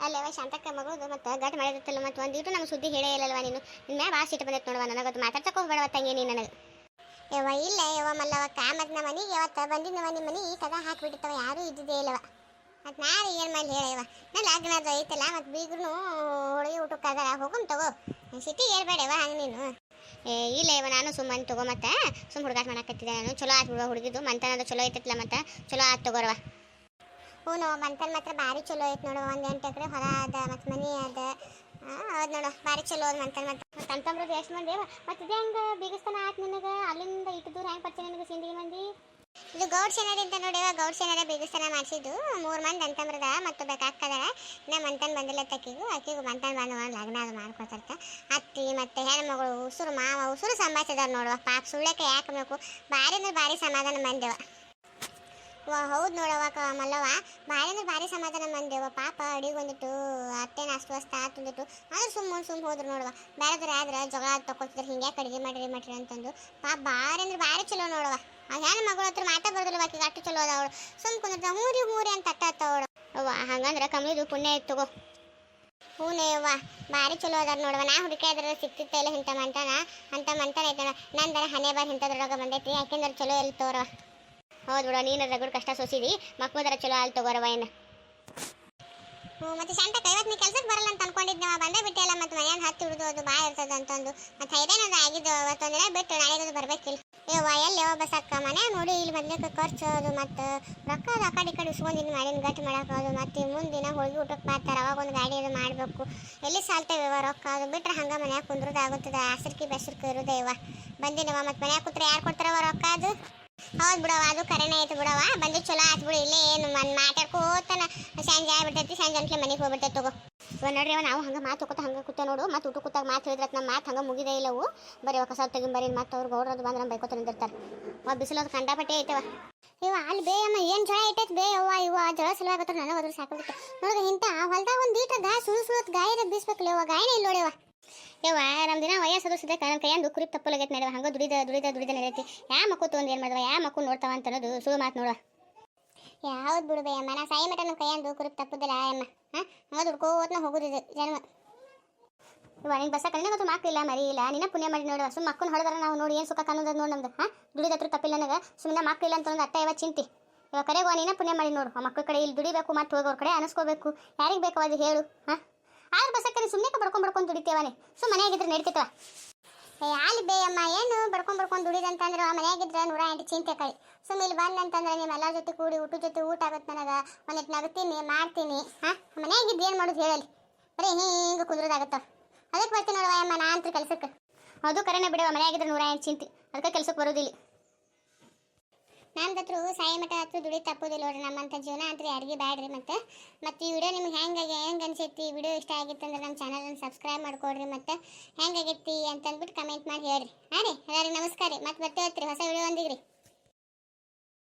ಅಲ್ಲವ ಶಾಂತಕ್ಕ ಮಗಳು ಮತ್ತೆ ಗಟ್ ಮಾಡಿದತ್ತಲ್ಲ ಮತ್ತೆ ಒಂದಿಟ್ಟು ನಮ್ಗೆ ಸುದ್ದಿ ಹೇಳೇ ಇಲ್ಲಲ್ವ ನೀನು. ನಿನ್ನ ಭಾಳ ಸಿಟ್ಟು ಬಂದೈತೆ ನೋಡುವ ನನಗದು ಮಾತಾಡ್ಸಕ್ಕೆ ಹೋಗ್ಬೇಡವ ತಂಗಿ ನೀನು ನನಗೆ. ಯವ್ವ ಇಲ್ಲ ಯವ್ವ ಮಲ್ಲವಕ್ಕ ಮತ್ತು ನಮ್ಮ ಮನೆಗೆ ಯಾವತ್ತ ಬಂದಿದ್ದವ ನಿಮ್ಮ ಮನೆ ಈ ಕದ ಹಾಕಿಬಿಟ್ಟಿತ್ತವ ಯಾರೂ ಇದ್ದಿದ್ದೇ ಇಲ್ಲವ. ಮತ್ತು ನಾನು ಏನು ಮಾಡಿ ಹೇಳವ ನನ್ನ ಲಗ್ನದ ಐತಲ್ಲ ಮತ್ತು ಬೀಗ್ರೂ ಹೋಳಿಗೆ ಊಟಕ್ಕೆ ಅದರ ಹೋಗಮ್ ತಗೋ. ಸಿಟಿ ಹೇಳ್ಬೇಡವ ಹಂಗೆ ನೀನು. ಏ ಇಲ್ಲ ಇವ ನಾನು ಸುಮ್ಮನೆ ತಗೋ ಮತ್ತೆ. ಸುಮ್ಮ ಹುಡುಗಾಟ ಮಾಡಕತ್ತಿದ್ದೆ ನಾನು. ಚಲೋ ಆತ್ ಬಿಡುವ ಹುಡುಗಿದ್ದು ಮಂತನದು ಚಲೋ ಐತೈತಲ್ಲ ಮತ್ತೆ. ಚಲೋ ಆತ್ ತಗೋರವ ಹ್ಞೂ ಮಂತನ್ ಮಾತ್ರ ಭಾರಿ ಚಲೋ ಐತೆ ನೋಡು. ಒಂದು ಎಂಟು ಎಕರೆ ಹೊಲ ಅದ, ಮತ್ತು ಮನೆ ಅದ. ಹೌದು ನೋಡು, ಭಾರಿ ಚಲೋ ಅದ ಮಂತನ್ ಮಾತ್ರ. ಮತ್ತು ಅಂತಂಬ್ರದ್ದು ಎಷ್ಟು ಮಂದಿ ಮತ್ತು ಇದು ಹೆಂಗೆ ಬೀಗಸ್ತಾನ ಆಯ್ತು ನಿನಗೆ? ಅಲ್ಲಿಂದ ಇಟ್ಟು ದೂರ ಹೆಂಗೆ ಪರಿಚಯ ನಿನಗೆ ಸಿಂದಗಿ ಮಂದಿ? ಇದು ಗೌಡ್ ಸೇನರಿ ಅಂತ ನೋಡಿ ಗೌಡ್ ಸೇನರ ಬೀಗಸ್ತಾನ ಮಾಡಿಸಿದ್ದು. ಮೂರು ಮಂದಿ ಅಂತಂಬ್ರದ ಮತ್ತು ಬೇಕಾಗ್ತದಾರ ಇನ್ನ ಮಂತನ್ ಬಂದಿಲ್ಲ ತಕ್ಕಿಗೂ ಆಕಿಗೂ ಮಂತನ್ ಬಂದು ಲಗ್ನ ಅದು ಮಾಡ್ಕೊತಾರ ಅತ್ತಿ, ಮತ್ತು ಹೆಣ್ಮಗಳು, ಉಸುರು ಮಾವ, ಉಸುರು ಸಂಭಾಷಿದಾರ ನೋಡುವ ಪಾಪ ಸುಳ್ಳಕ್ಕೆ ಯಾಕೆ ಬೇಕು? ಭಾರಿ ಅಂದ್ರೆ ಭಾರಿ ಸಮಾಧಾನ ಬಂದೆವ ವಾ ಹೌದು ನೋಡವ್ವ ಕ ಮಲ್ಲವ ಭಾರಿ ಅಂದ್ರೆ ಭಾರಿ ಸಮಾಧಾನ ಬಂದೇವ ಪಾಪ ಅಡಿಗೆ ಬಂದಿಟ್ಟು ಅತ್ತೇನ ಅಷ್ಟು ವಸ್ತು ಆತಂದಿಟ್ಟು ಆದ್ರೆ ಸುಮ್ಮ ಸುಮ್ಮ ಹೋದ್ರು ನೋಡವ್ವ ಬೇರೆದ್ರ ಆದ್ರೆ ಜಗಳ ತಕೊತಿದ್ರು ಹಿಂಗೆ ಕಡಿಗೆ ಮಾಡಿರಿ ಮಾಡಿರಿ ಅಂತಂದು. ಪಾಪ ಭಾರಿ ಅಂದ್ರೆ ಭಾರಿ ಚಲೋ ನೋಡವ್ವ ಹೆಣ್ಣು ಮಗಳ ಹತ್ರ ಮಾತಾ ಬರೋದಿಲ್ಲ ಬಾಕಿ ಅಷ್ಟು ಚಲೋ ಅದ ಅವಳು. ಸುಮ್ ಕುಂದಿರ್ತಾವ ಹೂರಿ ಹೂರಿ ಅಂತ ಅಟ್ಟ ಅವಳು. ಅವ್ವ, ಹಂಗಂದ್ರೆ ಕಮ್ಮಿದು ಪುಣ್ಯ ಇತ್ತು ತಗೋ. ಹೂನೇ ಅವ್ವ, ಭಾರಿ ಚಲೋ ಅದಾರ ನೋಡವ. ನಾ ಹುಡುಕಾದ್ರೆ ಸಿಕ್ತಿತ್ತ ಇಲ್ಲ ಇಂಥ ಮಂತಾನ? ಅಂತ ಮಂತಾನ ಐತನ ನಂದರ ಹನೆ ಬಾರ್ ಇಂಥದ್ರೊಳಗೆ ಬಂದೈತಿ, ಯಾಕೆಂದ್ರೆ ಚಲೋ ಎಲ್ಲಿ ತೋರವ ಹೌದು ಬಿಡ ನೀನು ರಗಡ್ ಕಷ್ಟ ಸೋಸಿದಿ. ಮಕ್ಕಳದರ ಚಲೋ ಅಲ್ಲಿ ತಗೋರವ ಏನು ಹ್ಞೂ ಮತ್ತೆ ಶಾಂತಕ್ಕ, ಇವತ್ತು ನೀ ಕೆಲ್ಸಕ್ಕೆ ಬರಲ್ಲ ಅಂತ ಅನ್ಕೊಂಡಿದ್ದೆ ನಾವು ಬಂದೇ ಬಿಟ್ಟೆಲ್ಲ ಮತ್ತೆ ಮನೆಯನ್ನು ಹತ್ತಿ ಹಿಡಿದು ಅದು ಬಾಯ್ ಇರ್ತದ ಅಂತಂದು. ಮತ್ತೆ ಹೈರಾಣದ ಆಗಿದ್ದು ಅವತ್ತೊಂದಿನ ಬಿಟ್ಟು ನಾಳೆಗದು ಬರ್ಬೇಕಿಲ್ಲ ಯವ್ವ, ಎಲ್ಲಿ ಯಾವ ಬಸಕ್ಕ? ಮನೆ ನೋಡಿ ಇಲ್ಲಿ ಬಂದಕ್ಕೆ ಖರ್ಚು ಅದು ಮತ್ತು ರೊಕ್ಕ ಅದು ಆ ಕಡೆ ಈ ಕಡೆ ಇಸ್ಕೊಂಡು ಇನ್ನು ಮಾಡಿನ ಗಟ್ಟಿ ಮಾಡೋದು ಮತ್ತು ಮುಂದಿನ ಹೋಗಿ ಊಟಕ್ಕೆ ಬರ್ತಾರೆ, ಅವಾಗ ಒಂದು ಗಾಡಿ ಅದು ಮಾಡಬೇಕು. ಎಲ್ಲಿ ಸಾಲ್ತೇವೆ ರೊಕ್ಕ? ಅದು ಬಿಟ್ರೆ ಹಂಗೆ ಮನ್ಯಾಗ ಕುಂದ್ರದಾಗುತ್ತದೆ ಆಸರ್ಕಿ ಬೆಸರ್ಕಿ ಇರೋದೇವ ಬಂದಿನವ ಮತ್ತು ಮನ್ಯಾಗ ಕೂತ್ರೆ ಯಾರು ಕೊಡ್ತಾರವ ರೊಕ್ಕ ಅದು? ಹೌದು ಬಿಡವ ಅದು ಕರೆನೇ ಐತೆ ಬಿಡವ ಬಂದು ಚಲೋ ಆಯ್ತು ಬಿಡು, ಇಲ್ಲೇ ಏನು ಮನ್ ಮಾತಾಡ್ಕೋತನ. ಸಂಜೆ ಆಗ್ಬಿಟ್ಟೈತಿ ಸಂಜೆ ಅನ್ಕೆ ಮನೆಗೆ ಹೋಗ್ಬಿಟ್ಟೈತೆ ತಗೋ. ಇವಾಗ ನೋಡ್ರಿ ಅವ, ನಾವು ಹಂಗೆ ಮಾತು ಕೂತ ಹಂಗೆ ಕೂತ ನೋಡು. ಮತ್ತು ಊಟ ಕೂತಾಗ ಮಾತು ಹೇಳಿದ್ರೆ ನಮ್ಮ ಮಾತು ಹಂಗೆ ಮುಗಿದೇ ಇಲ್ಲವು ಬರೀ ಕಸ ಬರೀ ಮತ್ತು ಅವ್ರು ಗೌಡ್ರದ್ದು ಬಂದ್ರೆ ನಮ್ಮ ಬೈಕೋತ ನಿಂದಿರ್ತಾರೆ. ಅವ ಬಿಸಿಲೋದು ಕಂಡಾಪಟ್ಟೆ ಐತವ. ಇವ ಅಲ್ಲಿ ಬೇ ಅಮ್ಮ, ಏನು ಜಳ ಇಟ್ಟೈತೆ ಬೇ ಅವ್ವ, ಇವ ಜಳ ಸಲುವಾಗತ್ತ ನನಗೆ ಅದ್ರ ಸಾಕಾಗುತ್ತೆ. ನೋಡಿದ್ರೆ ಇಂಥ ಹೊಲ್ದಾಗ ಒಂದು ಈಟ ಗಾಯ ಸುಳು ಸುಳತ್ ಗಾಯದ ಬೀಸ್ಬೇಕು ಇವ ಗಾಯನೇ ಇಲ್ಲ ನೋಡಿವ ಯವ್ವ ನಮ್ಮ ದಿನ ವಯಸ್ಸದು ಸುದ್ದ ನನ್ನ ಕೈಯಂದು ಕುರಿ ತಪ್ಪಲಾಗೈತೆ ನಡುವ ಹಂಗೆ ದುಡಿದ ದುಡಿದ ದುಡಿದ ನಡೆಯೈತಿ ಯಾ ಮಕ್ಕು ತೊಗೊಂಡು ಏನು ಮಾಡಿದವ? ಯಾ ಮಕ್ಕು ನೋಡ್ತಾವ ಅಂತ ಅನ್ನೋದು ಸುಳ್ಳು ಮಾತು ನೋಡುವ. ಯಾವ್ದು ಬಿಡುವೆ ಅಮ್ಮ ನಾ ಸಾಯಿ ಮಠ ನಮ್ಮ ಕೈಯಂದು ಕುರಿ ತಪ್ಪುದಿಲ್ಲ ಅಮ್ಮ ಹಾಂ? ಹಂಗೆ ದುಡ್ಕೋತ್ನ ಹೋಗುದಿದೆ ಜನ್ಮ. ಇವ ಬಸ್ಸ ಕಣ್ಣಿಗೆ ಗೊತ್ತು ಮಕ್ಕಳಿಲ್ಲ ಮರಿ ಇಲ್ಲ. ನಿನ್ನ ಪುಣ್ಯ ಮಾಡಿ ನೋಡುವ. ಸುಮ್ಮ ಮಕ್ಕಳು ಹೊಡೆದ್ರೆ ನಾವು ನೋಡಿ ಏನು ಸುಖ ಕಾಣೋದು ನೋಡಿ ನಮ್ದು. ಹಾಂ? ದುಡಿದತ್ರ ತಪ್ಪಿಲ್ಲ ನನಗೆ. ಸುಮ್ಮನೆ ಮಕ್ಕಳಿಲ್ಲ ಅಂತ ಒಂದು ಅಟ್ಟ ಇವ ಚಿಂತಿ. ಇವಾಗ ಕರೆಗೋ ನೀನ ಪುಣ್ಯ ಮಾಡಿ ನೋಡು. ಮಕ್ಕಳ ಕಡೆ ಇಲ್ಲಿ ದುಡಿಬೇಕು ಮತ್ತೆ ಹೋಗೋರ ಕಡೆ ಅನಿಸ್ಕೋಬೇಕು. ಯಾರಿಗೆ ಬೇಕು ಅದು ಹೇಳು. ಹಾಂ? ಆದ್ರೆ ಬಸ್ಸಕ್ಕೆ ಸುಮ್ಮನೆ ಬಡ್ಕೊಂಡು ಬಡ್ಕೊಂಡು ದುಡಿತೇವನೆ ಸುಮ್ಮನೆ ಮನೆಯಾಗಿದ್ರೆ ನಡೀತಿತ್ತವ ಏ ಅಲ್ಲಿ ಬೇ ಅಮ್ಮ, ಏನು ಬಡ್ಕೊಂಡು ಬಡ್ಕೊಂಡು ದುಡಿದಂತಂದ್ರೆ ಮನೆಯಾಗಿದ್ರೆ ನೂರ ಎಂಟು ಚಿಂತೆ ಕಳಿ ಸುಮ್ಮನೆ ಇಲ್ಲಿ ಬಂದಂತಂದ್ರೆ ನಿಮ್ಮ ಎಲ್ಲರ ಜೊತೆ ಕೂಡಿ ಊಟ ಜೊತೆ ಊಟ ಆಗುತ್ತೆ ನನಗೆ. ಒಂದಿಟ್ಟು ನಗ್ತೀನಿ, ಮಾಡ್ತೀನಿ. ಹಾಂ? ಮನೆಯಾಗಿದ್ದು ಏನು ಮಾಡೋದು ಹೇಳಲಿ. ಬರೀ ಹಿಂಗೆ ಕುದುರೋದಾಗತ್ತವ. ಅದಕ್ಕೆ ಬರ್ತೀನಿ ನೋಡುವ ಅಮ್ಮ ನಾ ಅಂತ ಕೆಲಸಕ್ಕೆ ಅದು ಕರೆನೇ ಬಿಡುವ ಮನೆಯಾಗಿದ್ರೆ ನೂರ ಎಂಟು ಚಿಂತೆ. ಅದಕ್ಕೆ ಕೆಲ್ಸಕ್ಕೆ ಬರೋದಿಲ್ಲ. ನಮ್ದತ್ರು ಸಾಯಿ ಮಠ ಹತ್ರ ದುಡಿ ತಪ್ಪೋದಿಲ್ಲ ನೋಡ್ರಿ ನಮ್ಮಂಥ ಜೀವನ ಅಂತ ಯಾರಿಗೆ ಬ್ಯಾಡ್ರಿ ಮತ್ತೆ. ಮತ್ತು ಈ ವಿಡಿಯೋ ನಿಮ್ಗೆ ಹೆಂಗಾಗಿ ಹೆಂಗೆ ಅನ್ಸೈತಿ? ಈ ವಿಡಿಯೋ ಇಷ್ಟ ಆಗಿತ್ತು ಅಂದ್ರೆ ನಮ್ಮ ಚಾನಲನ್ನು ಸಬ್ಸ್ಕ್ರೈಬ್ ಮಾಡ್ಕೊಡ್ರಿ ಮತ್ತು ಹೆಂಗಾಗೈತಿ ಅಂತಂದ್ಬಿಟ್ಟು ಕಮೆಂಟ್ ಮಾಡಿ ಹೇಳ್ರಿ. ಹಾಂ ರೀ ಎಲ್ಲರಿಗೂ ನಮಸ್ಕಾರ ರೀ. ಮತ್ತೆ ಬರ್ತೇವೆ ಹೊಸ ವಿಡಿಯೋ ಒಂದಿಗ್ರಿ